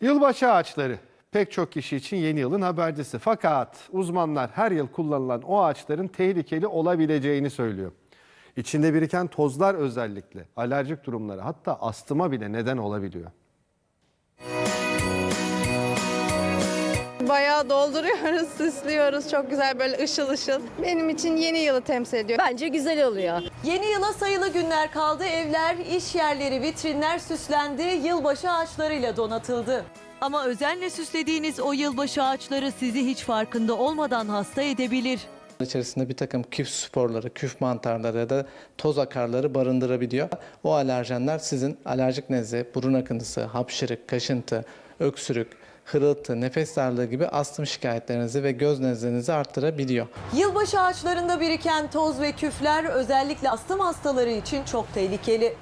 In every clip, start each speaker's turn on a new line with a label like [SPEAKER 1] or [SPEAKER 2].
[SPEAKER 1] Yılbaşı ağaçları pek çok kişi için yeni yılın habercisi. Fakat uzmanlar her yıl kullanılan o ağaçların tehlikeli olabileceğini söylüyor. İçinde biriken tozlar özellikle alerjik durumlara hatta astıma bile neden olabiliyor.
[SPEAKER 2] Bayağı dolduruyoruz, süslüyoruz. Çok güzel böyle ışıl ışıl. Benim için yeni yılı temsil ediyor.
[SPEAKER 3] Bence güzel oluyor.
[SPEAKER 4] Yeni yıla sayılı günler kaldı. Evler, iş yerleri, vitrinler süslendi. Yılbaşı ağaçlarıyla donatıldı.
[SPEAKER 5] Ama özenle süslediğiniz o yılbaşı ağaçları sizi hiç farkında olmadan hasta edebilir.
[SPEAKER 6] İçerisinde bir takım küf sporları, küf mantarları ya da toz akarları barındırabiliyor. O alerjenler sizin alerjik nezle, burun akıntısı, hapşırık, kaşıntı, öksürük, hırıltı, nefes darlığı gibi astım şikayetlerinizi ve göz nezlenizi arttırabiliyor.
[SPEAKER 4] Yılbaşı ağaçlarında biriken toz ve küfler özellikle astım hastaları için çok tehlikeli.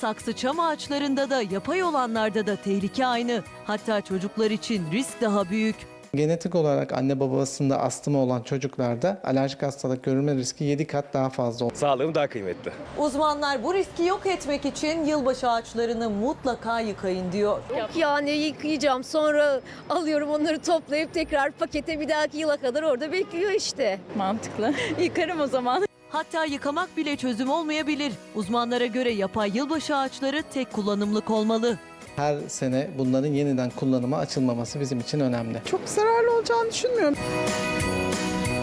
[SPEAKER 5] Saksı çam ağaçlarında da yapay olanlarda da tehlike aynı. Hatta çocuklar için risk daha büyük.
[SPEAKER 6] Genetik olarak anne babasında astımı olan çocuklarda alerjik hastalık görülme riski 7 kat daha fazla.
[SPEAKER 7] Sağlığım daha kıymetli.
[SPEAKER 4] Uzmanlar bu riski yok etmek için yılbaşı ağaçlarını mutlaka yıkayın diyor.
[SPEAKER 3] Yok yani yıkayacağım sonra alıyorum onları toplayıp tekrar pakete bir dahaki yıla kadar orada bekliyor işte.
[SPEAKER 8] Mantıklı. Yıkarım o zaman.
[SPEAKER 5] Hatta yıkamak bile çözüm olmayabilir. Uzmanlara göre yapay yılbaşı ağaçları tek kullanımlık olmalı.
[SPEAKER 6] Her sene bunların yeniden kullanıma açılmaması bizim için önemli.
[SPEAKER 2] Çok zararlı olacağını düşünmüyorum.